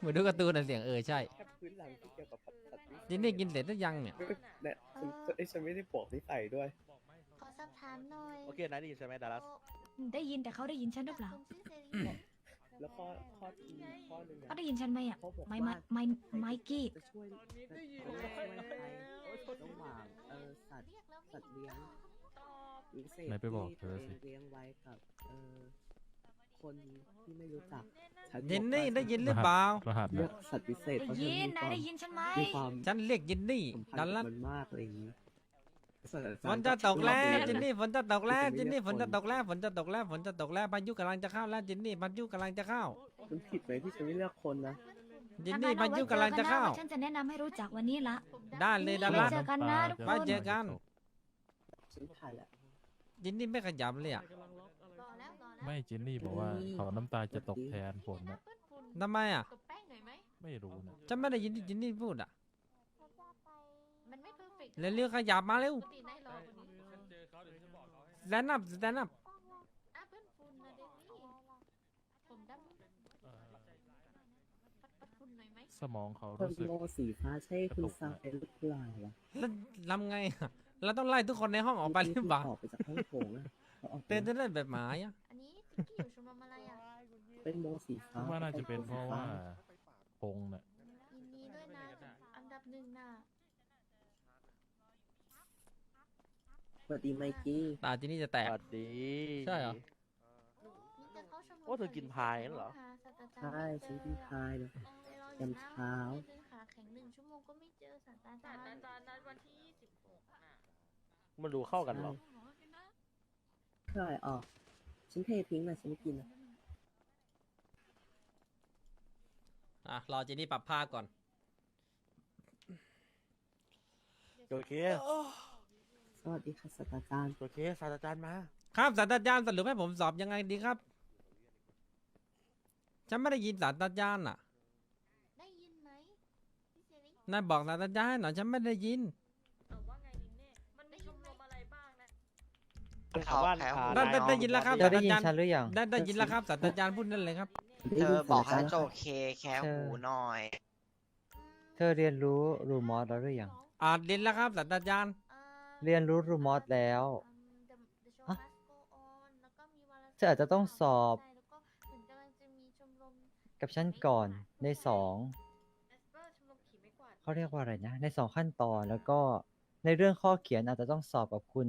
เหมือนดูการ์ตูนอะเสียงเออใช่ แค่พื้นหลังที่เกี่ยวกับสัตว์วิเศษจินนี่กินเสร็จหรือยังเนี่ย เนี่ยฉันเอ้ยฉันไม่ได้บอกนิสัยด้วย ขอสอบถามหน่อยโอเคนะได้ยินใช่ไหมดารัสได้ยินแต่เขาได้ยินฉันหรือเปล่าคุณชื่อเซรีแล้วข้อข้อที่ข้อหนึ่งเขาอะได้ยินฉันไหมอะเขาบอกไมว่าไมไมไมกี้จะช่วยจะช่วยใครระหว่างเออสัตว์เรียกแล้วไม่สัตว์เลี้ยงวิเศษไหนไปบอกเธอที่สิตัวเองเลี้ยงไว้กับเออ คนที่ไม่รู้จักฉัจินนี่บอกว่าได้ยินหรือเปล่า รหัสเลือนะกสัตว์วิเศษได้เพราะฉัยินมีนายได้ยินฉันไหมมีความฉันเรียกจินนี่สัมพัดันนธ์ลักันบมันมากอะไรอย่างนี้ศาสตราจารย์ฝนจะตกแล้วก็จินนี่ฝนจะตกแล้วจินนี่ฝนจะคนตกแล้วฝนจะตกแล้วฝนจะตกแล้วพายุกำลังจะเข้าแล้วจินนี่พายุกำลังจะเข้ามันผิดไหมที่ฉันไม่เลือกคนนะจินนี่พายุกำลังจะเข้า ฉันจะแนะนำให้รู้จักวันนี้ละได้เลยดันไว้ลัน เจอกันนะทุกคไว้นเจอกัน ฉันผ่านแล้วจินนี่ไม่ขยับเลยอะ ไม่จินนี่บอกว่าเขาน้ำตาจะตกแทนฝนนะทำไมอะ กับแป้งหน่อยไหมไม่รู้นะฉันไม่ได้ยินที่จินนี่พูดอะมันไม่เพอร์เฟกต์เร็วๆขยับมาเร็ว ปกตินายรอกว่านี้แซนนับแซนนับอะเพื่อนฝุ่นนะเดวี่ผมดำปัดปัดฝุ่นหน่อยไหมสมองเขาเพิ่มรู้สึก โลสีฟ้าใช่คุณซาเอลหรือเปล่าวะแล้วทำไงอะเราต้องไล่ทุกคนในห้องออกไปหรือเปล่าออกไปจากห้องโถงอะเขาออกไปเต้นจะเล่นแบบหมาอะอันนี้ติ๊ กกี้อยู่ชมรมอะไรอะ เป็นโมสีฟ้าว่าน่าจะเป็นเพราะว่าพงน่ะ ยินดีด้วยนะ อันดับหนึ่งน่ะ สวัสดีไมกี้ตาจินนี่จะแตสกวัสดี ใช่เหรอมีแต่เข้าชมรมโอ้เธอกินพายงั้นเหรอหาศาสตราจารย์ใช่ฉันกินพายเลยไปรออยู่ยามเช้าเดินขาแข็งหนึ่งชั่วโมงก็ไม่เจอศาสตราจารย์มันดูเข้ากันเหรอ ใช่ออก ฉันเททิ้งนะฉันไม่กินนะอะรอจินนี่ปรับผ้าก่อนโอเคสวัสดีค่ะศาสตราจารย์โอเคศาสตราจารย์มา ครับศาสตราจารย์สรุปให้ผมสอบยังไงดีครับ ฉันไม่ได้ยินศาสตราจารย์อะได้ยินไหมพี่เซรินายบอกศาสตราจารย์ให้หน่อยฉันไม่ได้ยิน เป็นชาวบ้านพาได้ได้ได้ยินแล้วครับเธอได้ยินฉันหรือยังได้ได้ยินแล้วครับศาสตราจารย์พูดนั่นเลยครับเธอบอกให้โจเคแค่หูหน่อย เธอเรียนรู้รูมอสแล้วหรือยังอ่าเรียนแล้วครับศาสตราจารย์อ่าเรียนรู้รูมอสแล้วอืม The- The show ฮะ must go on แล้วก็มีวารสารเธออาจจะต้องสอบใช่แล้วก็เหมือนกำลังจะมีชมรมกับฉันก่อนในสองแอสเปอร์ชมรมขี่ไม้กวาดเขาเรียกว่าอะไรนะ ในสองขั้นตอนแล้วก็ในเรื่องข้อเขียนอาจจะต้องสอบกับคุณ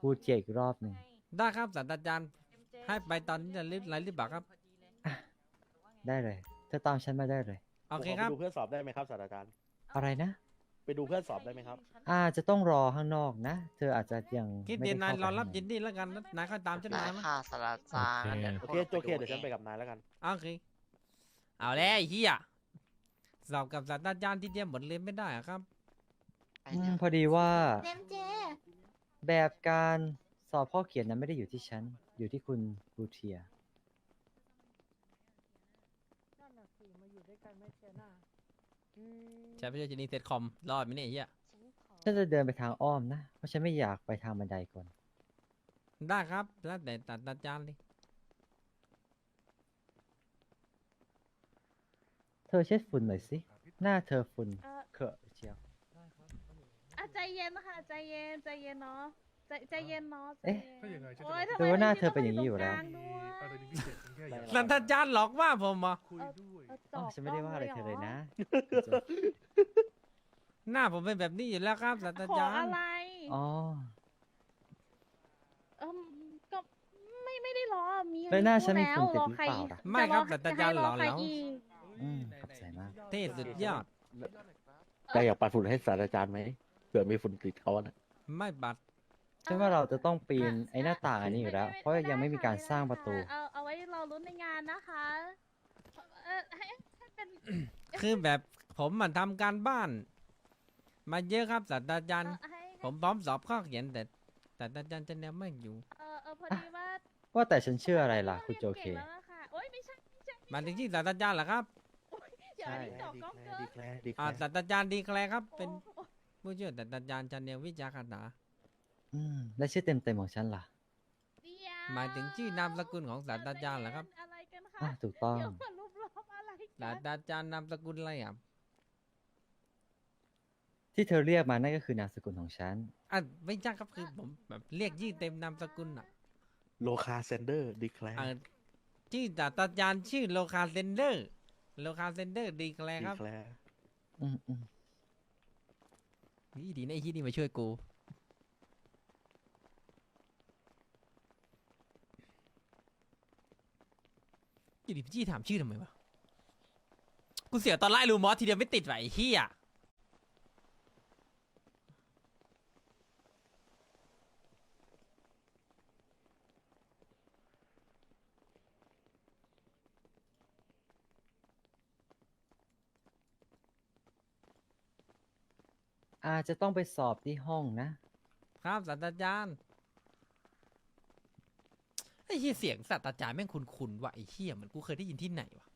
เจน่าสิเออครูเจอีกรอบหนึ่งได้ครับศาสตราจารย์ ให้ไปตอนนี้จะรีบไรรีบบักครับ ได้เลยเธอตามฉันมาได้เลย โอเคผมขครับไปดูเพื่อนสอบได้ไหมครับศาสตราจารย์ อะไรนะ ไปดูเพื่อนสอบได้ไหมครับ อาจจะต้องรอข้างนอกนะ เธออาจจะยังคิดไม่เดียได้วนายเข้ารอรับไปจินนี่แล้วกันนะนายค่อยตามฉันได้มานะค่ะสารจารย์โอเคเดี๋ยวโอเคโอเค เดี๋ยวฉันไปกับนายแล้วกัน โอเค เอาแล้วไอ้เฮียสอบกับศาสตราจารย์ที่เตรียมบทเรียนไม่ได้อะครับไปอืเดี๋มยวพอดีว่า เจมเจ แบบการสอบข้อเขียนนั้นไม่ได้อยู่ที่ฉัน อยู่ที่คุณบูเทียใช่ไม่ใช่จินนี่เซตคอมรอดไหมเนี่ยไอ้เฮียฉันจะเดินไปทางอ้อมนะ เพราะฉันไม่อยากไปทางบันไดก่อน ได้ครับแล้วแต่ศาสตราจารย์เลยเธอเช็ดฝุ่นหน่อยสิ หน้าเธอฝุ่นเอ่อ เขอะเชียว อะใจเย็นนะคะใจเย็นใจเย็นเนาะใจใจเย็นเนาะใจเอ๊ะเย็นถ้าอย่างไรฉันโอ้จะยบอกทำไมดูว่าหน้าพี่เธอเป็นอย่างนี้อยู่แล้วต้งตรงกางอะไรด้วยที่พิเศษฉันแค่อยากศาสตราจารย์หลอกว่าผมเหรอคุยด้วยเออจอ๋ออกฉันไม่ได้ว่าอะไรเธอเลยนะ หน้าผมเป็นแบบนี้อยู่แล้วครับศาสตราขอจารย์อะไรอ๋อเอมก็ไม่ไม่ได้รอมีแล้วหน้าฉันมีรู้ฝุ่นติดรอหรือใครเปล่าล่ะไม่ครับจะศาสตราจารย์หลอกจะให้แล้วใคอีกอืมขอบใจมากเท่สุดยอดได้อยากปัดฝุ่นให้ศาสตราจารย์ไหม เผื่อมีฝุ่นติดเขาอะนะไม่บัดฉันว่าเราจะต้องปีนไอ้หน้าต่างอันนี้อยู่แล้ว เพราะยังไม่มีการสร้างประตู เอาเอาไว้รอรุ้นในงานนะคะเออให้ให้เป็น คือแบบผมมาทำการบ้าน มาเยอะครับศาสตราจารย์ เออให้ผมพร้อมสอบข้อเขียนแต่ศาสตราจารย์จะแนวไม่อยู่เออเออพอดีว่าว่าแต่ฉันเชื่ออะไรล่ะคุณโจเค ก่งแล้วล่ะค่ะโอ้ยไม่ใช่ไม่ใช่มาถึงที่ศาสตราจารย์เหรอครับอย่าใช่ให้ดอกก้องเกิดีนแคลร์ดีแคลอ่าร์ศาสตราจารย์ดีแคลร์ครับเป็นโอ้โห ผู้ช่วยศาสตราจารย์จันเนลวิจาคาถาอืมและชื่อเต็มๆของฉันล่ะเดี๋ยวหมายถึงชื่อนามสกุลของศาสตราจารย์เหรอครับอะไรกันคะอะถูกต้อง เดี๋ยวมารูปล้อมอะไรศาสตราจารย์นามสกุลอะไรอะที่เธอเรียกมานั่นก็คือนามสกุลของฉัน อะไม่ใช่ครับคือผมแบบเรียกยี่อเต็มนามสกุลอะโลคาเซนเดอร์ดีแคลร์อะชื่อศาสตราจารย์ชื่อโลคาเซนเดอร์ โลคาเซนเดอร์ดีแคลดีครับ แคลร์อืมอืม นี่ดีนะไอ้ที่นี่มาช่วยกู อยู่ดีพี่จี้ถามชื่อทำไมวะ กูเสียตอนไล่ลูมอสทีเดียวไม่ติดไอ้เฮีย อาจจะต้องไปสอบที่ห้องนะ ครับศาสตราจารย์ไอ้เหี้ยเสียงศาสตราจารย์แม่งคุ้นๆว่ะไอ้เหี้ยเหมือนกูเคยได้ยินที่ไหนวะ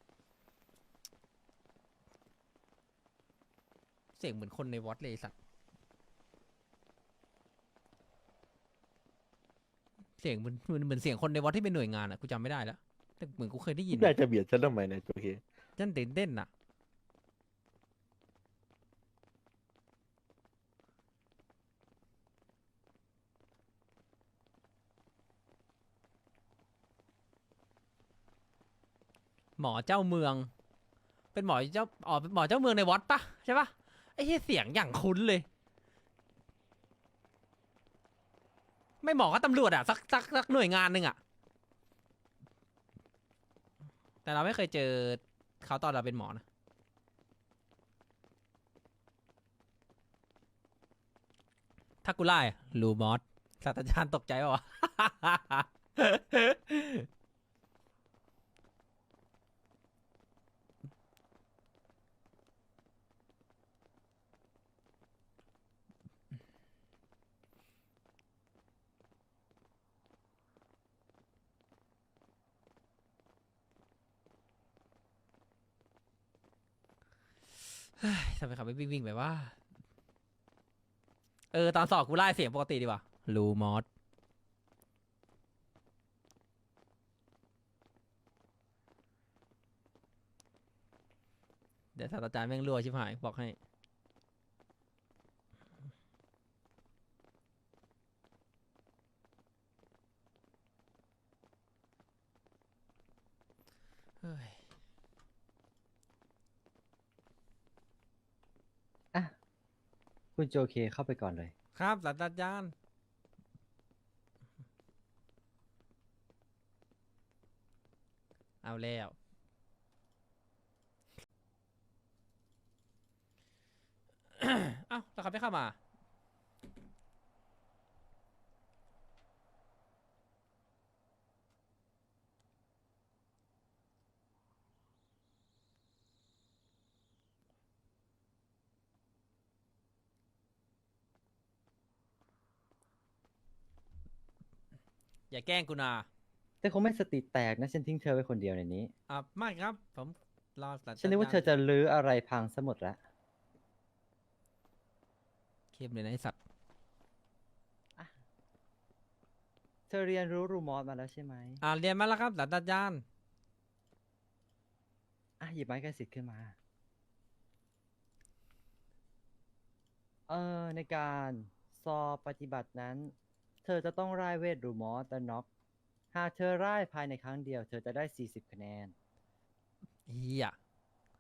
เสียงเหมือนคนในวอตเลยไอ้สัตว์เสียงเหมือนเหมือนเหมือนเสียงคนในวอตที่เป็นหน่วยงานอะกูจำไม่ได้แล้วแต่เหมือนกูเคยได้ยินน่าจะเบียดฉันทำไมเนี่ยโอเคฉันตื่นเต้นอะ หมอเจ้าเมือง เป็นหมอเจ้าอ๋อเป็นหมอเจ้าเมืองในวัดปะใช่ปะไอ้เหี้ยเสียงอย่างคุ้นเลย ไม่หมอก็ตำรวจอะสักสักสักหน่วยงานหนึ่งอะแต่เราไม่เคยเจอเขาตอนเราเป็นหมอนะถ้ากูไล่ลูมอสศาสตราจารย์ตกใจปะวะ เฮ้ยทำไมเขาไม่วิ่งวิ่งๆไปว่า เออ ตอนสอบกูไล่เสียงปกติดีกว่าลูมอสเดี๋ยวศาสตราจารย์แม่งรั่วชิบหายบอกให้ เฮ้ย อะ คุณโจเคเข้าไปก่อนเลย ครับศาสตราจารย์ เอาแล้ว เอ้าแล้วเขาไม่เข้ามา อย่าแกล้งกูนาแต่คงไม่สติแตกนะฉันทิ้งเธอไว้คนเดียวในนี้อะไม่ครับ ผมรอศาสตราฉันนึกว่าเธอจรย์จะลื้ออะไรพังซะหมดละเข้มเลยนะไอสัตว์เธอเรียนรู้รูมอสมาแล้วใช่ไหมอ่าเรียนมาแล้วครับศาสตราจารย์อะหยิบไม้กระสิทธิ์ขึ้นมา เออในการสอบปฏิบัตินั้น เธอจะต้องร่ายเวทรูมอสและน็อกหากเธอร่ายภายในครั้งเดียว เธอจะได้ 40 คะแนน เฮีย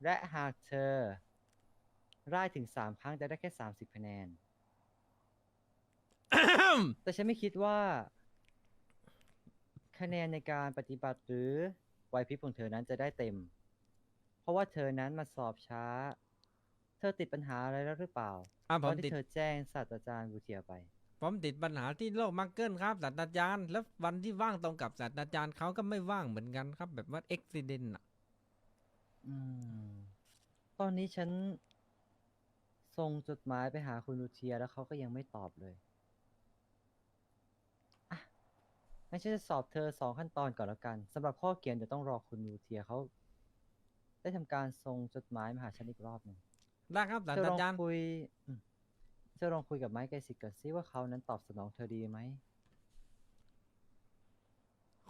และหากเธอร่ายถึง 3 ครั้งจะได้แค่ 30 คะแนน แต่ฉันไม่คิดว่า คะแนนในการปฏิบัติหรือไหวพริบของเธอนั้นจะได้เต็ม เพราะว่าเธอนั้นมาสอบช้า เธอติดปัญหาอะไรแล้วหรือเปล่าอะตผอมนติด ที่เธอแจ้งศาสตราจารย์บูเทียไป ผมติดปัญหาที่โลกมังเกิลครับศาสตราจารย์แล้ววันที่ว่างตรงกับศาสตราจารย์เขาก็ไม่ว่างเหมือนกันครับ แบบว่าเอ็กซิเดนต์อะ อืม ตอนนี้ฉัน ส่งจดหมายไปหาคุณลูเทียแล้วเขาก็ยังไม่ตอบเลยอะงั้นฉันจะสอบเธอสองขั้นตอนก่อนแล้วกันสำหรับข้อเขียนเดี๋ยวต้องรอคุณลูเทียเขาได้ทำการส่งจดหมายมาหาฉันอีกรอบหนึ่งได้ครับศาสเธอตลราองจารย์คุยอืมเธอลองคุยกับไม้ไกสิทธิ์ก่อนซิว่าเขานั้นตอบสนองเธอดีไหม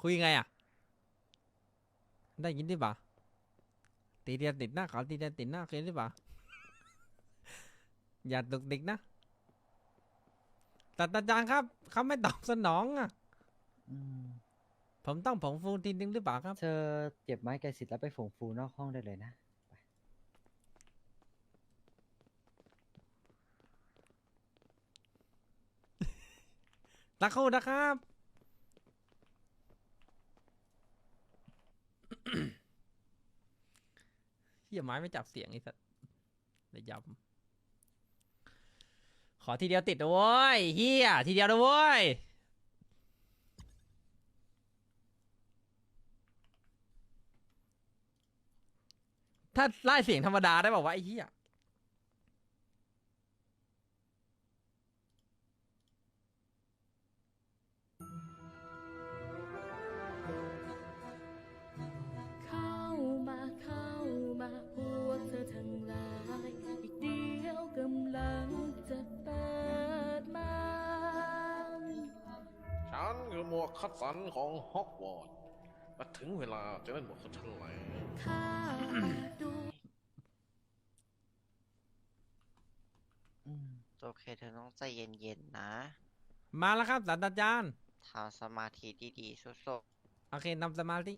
คุยไงอะ ได้ยินดิบ่ะตีเดียวติดหน้าขอตีเดียวติดหน้าเคยหรือเปล่าอย่าตุกติกนะศาสตราจารย์ครับเขาไม่ตอบสนองอะอืมผมต้องผงฟูทีนึงหรือเปล่าครับ เธอเก็บไม้แกสิทธิ์แล้วไปฝงฟูนอกห้องได้เลยนะ ตะครู่นะครับเฮียไม้ไม่จับเสียงไอ้สัสเลยย้ำขอทีเดียวติดนะเว้ยเฮียทีเดียวนะเว้ยถ้าไล่เสียงธรรมดาได้บอกว่าไอ้เฮีย คัดสรรของฮอกวอตส์มาถึงเวลาจะเล่นหมวกของฉันแล้วข้าดูโอเคเธอต้องใจเย็นๆนะ มาแล้วครับศาสตราจารย์ทำสมาธิดีๆสุดโอเคนำสมาธิ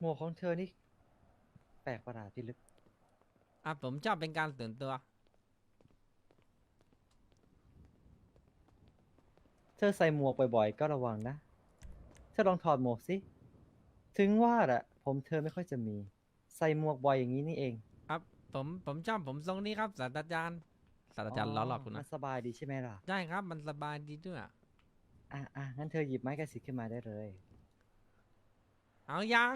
หมวกของเธอนี่ แปลกประหลาดที่ลึก อะผมชอบเป็นการตื่นตัว เธอใส่หมวกบ่อยๆ ก็ระวังนะ เธอลองถอดหมวกสิ ถึงว่าแหละผมเธอไม่ค่อยจะมี ใส่หมวกบ่อยอย่างนี้นี่เองครับ ผมผมชอบผมทรงนี้ครับศาสตราจารย์ศาสตราจารย์ล้อหลอกคุณมันะนสบายดีใช่ไหมล่ะ ใช่ครับมันสบายดีด้วยอะอะงั้นเธอหยิบไม้กระสิทธิ์ขึ้นมาได้เลยเอายัง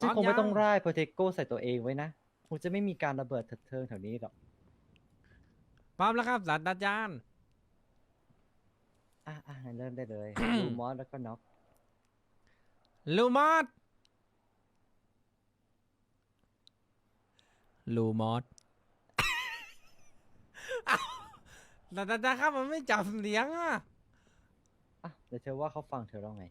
ฉันคงยัไม่ต้องร่ายโปรเทโกใส่ตัวเองไว้นะคงจะไม่มีการระเบิดเถิดเทิงแถวนี้หรอก พร้อมแล้วครับศาสตราจารย์ อะอะงั้นเริ่มได้เลยลูมอสแล้วก็น็อก ลูมอสลูมอสอ้าวศาสตราจารย์ครับมันไม่จับเสียงอะอะเดี๋ยวเธอว่าเขาฟังเธอร้องไง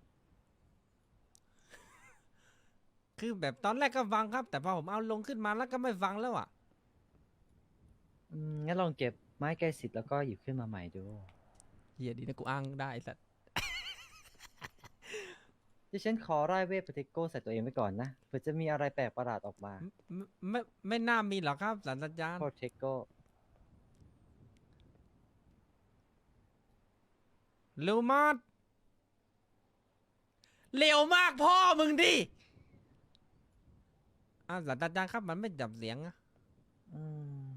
คือแบบตอนแรกก็ฟังครับ แต่พอผมเอาลงขึ้นมาแล้วก็ไม่ฟังแล้วอะ อืมงั้นลองเก็บไม้แกสิทธิ์แล้วก็หยิบขึ้นมาใหม่ดู เฮียดีนะกูอ้างได้ไอ้สัตว์ ดิฉันขอร่ายเวทโปรเทโกใส่ตัวเองไว้ก่อนนะเผื่อจะมีอะไรแปลกประหลาดออกมาไม่ไม่ไม่น่ามีหรอกครับศาสตราจารย์โปรเทโกลูมอสเร็วมากพ่อมึงดิอ้าวศาสตราจารย์ครับมันไม่จับเสียงอะอืม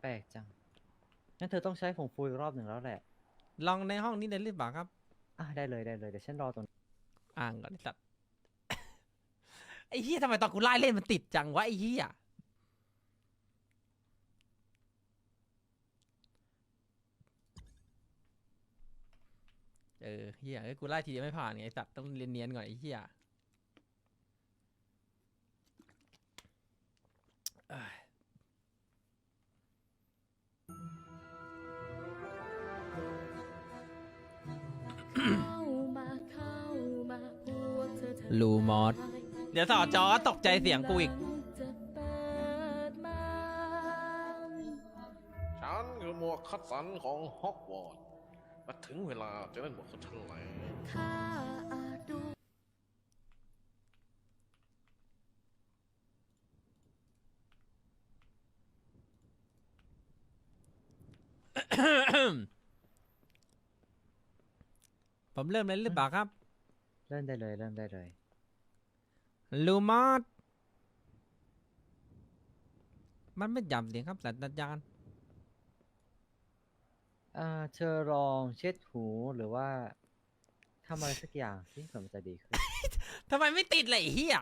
แปลกจังงั้นเธอต้องใช้ผงฟูอีกรอบหนึ่งแล้วแหละ ลองในห้องนี้ได้หรือเปล่าครับ อะได้เลยได้เลยเดี๋ยวฉันรอตรงนี้ อ่างก่อนไอสัตว์ไอ้เฮียทำไมตอนกูไล่เล่นมันติดจังวะไอ้เฮียเออเฮียเอ้ยกูไล่ทีเดียวไม่ผ่านไงไอ้สัตว์ต้องเรียนๆก่อนไอ้เฮียเอ้ย ลูมอสหลายเดี๋ยวสอจอตกใจเสียงกูอีกจะเปิดมาฉันคือหมวกคัดสรรของฮอกวอตส์มาถึงเวลาจะเล่นหมวกของฉันแล้วข้าอาจดูผมเริ่มเลยหรือเปล่าครับ เริ่มได้เลยเริ่มได้เลย ลูมอสมันไม่จับเสียงครับศาสตราจารย์อ่าเธอลองเช็ดหูหรือว่าทำอะไรสักอย่างสิเผื่อมันจะดีขึ้น ทำไมไม่ติดเลยไอ้เฮีย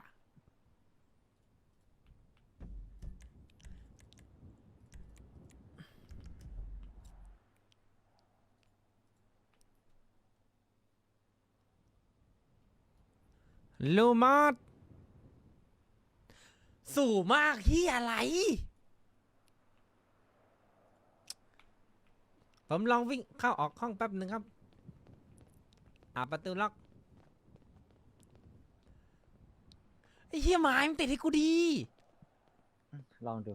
ลูมอส สู่มากที่อะไร ผมลองวิ่งเข้าออกห้องแป๊บหนึ่งครับ อ่าประตูล็อก ไอ้เหี้ยหมามันติดให้กูดี ลองดู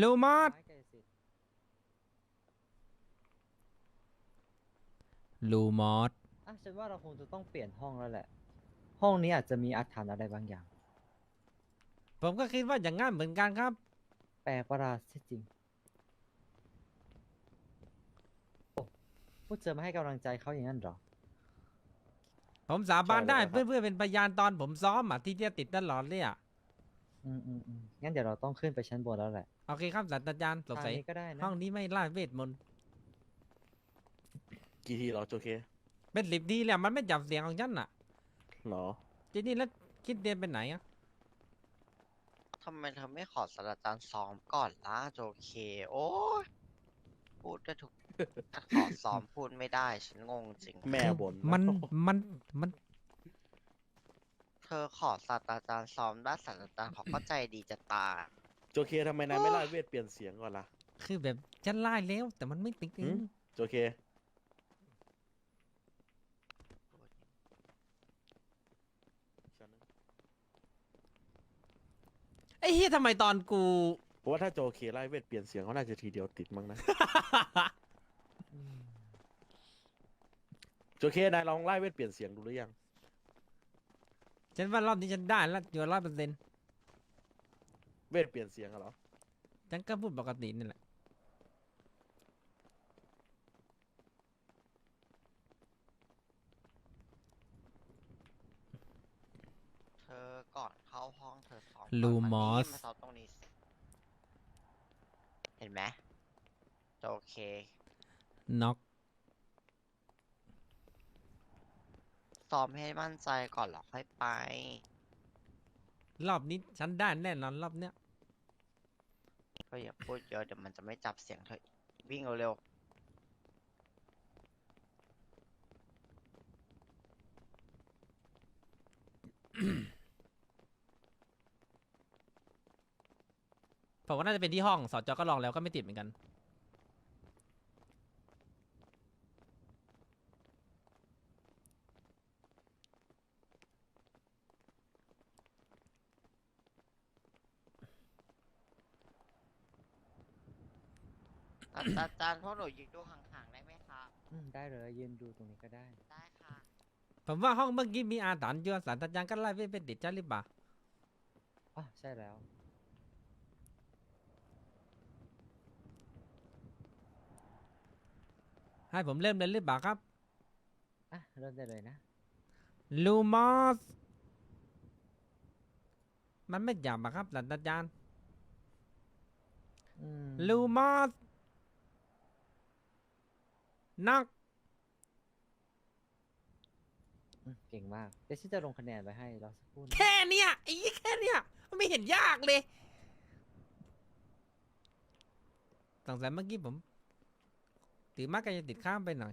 ลูมอสไม้กายสิทธิ์ลูมอสอะฉันว่าเราคงจะต้องเปลี่ยนห้องแล้วแหละ ห้องนี้อาจจะมีอาถรรพ์อะไรบางอย่าง ผมก็คิดว่าอย่างงั้นเหมือนกันครับ แปลกประหลาดใช่จริงโอ้พูดเจอมาให้กำลังใจเขาอย่างนั้นเหรอ ผมสาบานได้ใช่เลยครับ เพื่อเพื่อเป็นพยานตอนผมซ้อมอะที่เที่ยติดตลอดเลยอะ อืมอืมอืมงั้นเดี๋ยวเราต้องขึ้นไปชั้นบนแล้วแหละ โอเคครับศาสตราจารย์สงทางสัยนี้ก็ได้นะห้องนี้ไม่ล่าเวทมนต์กี่ทีเหรอโจเคเป็นสิบดีแล้วมันไม่จับเสียงของฉันอะเหรอ ทีนี้แล้วคิดเรียนไปไหนอะทำไมเธอไม่ขอศาสตราจารย์ซ้อมก่อนล่ะโจเค โอ้ยพูดได้ถูก ขอซ้อมพูดไม่ได้ ฉันงงจริง แม่บ่นมันมันมันเธอขอศาสตราจารย์ซ้อมได้ศาสตราจารย์เขาก็ใจดีจะตาย โจเคทำไมนายไม่ไล่เวทเปลี่ยนเสียงก่อนล่ะ คือแบบฉันไล่แล้วแต่มันไม่ติดหืมโจเค ไอ้เฮียทำไมตอนกู เพราะว่าถ้าโจเคไล่เวทเปลี่ยนเสียงเขาน่าจะทีเดียวติดมั้งนะ โจเคนายลองไล่เวทเปลี่ยนเสียงดูหรือยัง ฉันว่ารอบนี้ฉันได้แล้วอยู่ร้อยเปอร์เซ็นต์ เวทเปลี่ยนเสียงอะเหรอ ฉันก็พูดปกตินี่แหละ เธอก่อนเข้าห้องเธอซ้อมลูก่นมอส มาซ้อมตรงนี้สิเห็นไหมโอเค น็อกซ้อมให้มั่นใจก่อนหรอกค่อยไป รอบนี้ฉันได้แน่นอนรอบเนี้ย ก็อย่าพูดเยอะเดี๋ยวมันจะไม่จับเสียงเธอวิ่งเร็วผมว่าน่าจะเป็นที่ห้องสอจอก็ลองแล้วก็ไม่ติดเหมือนกัน อาจารย์อาจารย์พวกหนูยืนดูห่างๆได้ไหมครับอืมได้เลยยืนดูตรงนี้ก็ได้ ได้ค่ะ ผมว่าห้องเมื่อกี้มีอาถรรพ์เยอะสารตาจารย์ก็ไล่ไม่เป็นติดจ้าหรือเปล่าอ๋อใช่แล้ว ให้ผมเริ่มเลยหรือเปล่าครับ อะ เริ่มได้เลยนะ ลูมอส มันไม่จับอะครับศาสตราจารย์อืมลูมอส นัก อืมเก่งมาก เดี๋ยวฉันจะลงคะแนนไว้ให้รอสักครู่นะ แค่เนี้ยไอ้แค่เนี้ยมันไม่เห็นยากเลยสงสัยเมื่อกี้ผมถือมากก็จะติดข้ามไปหน่อย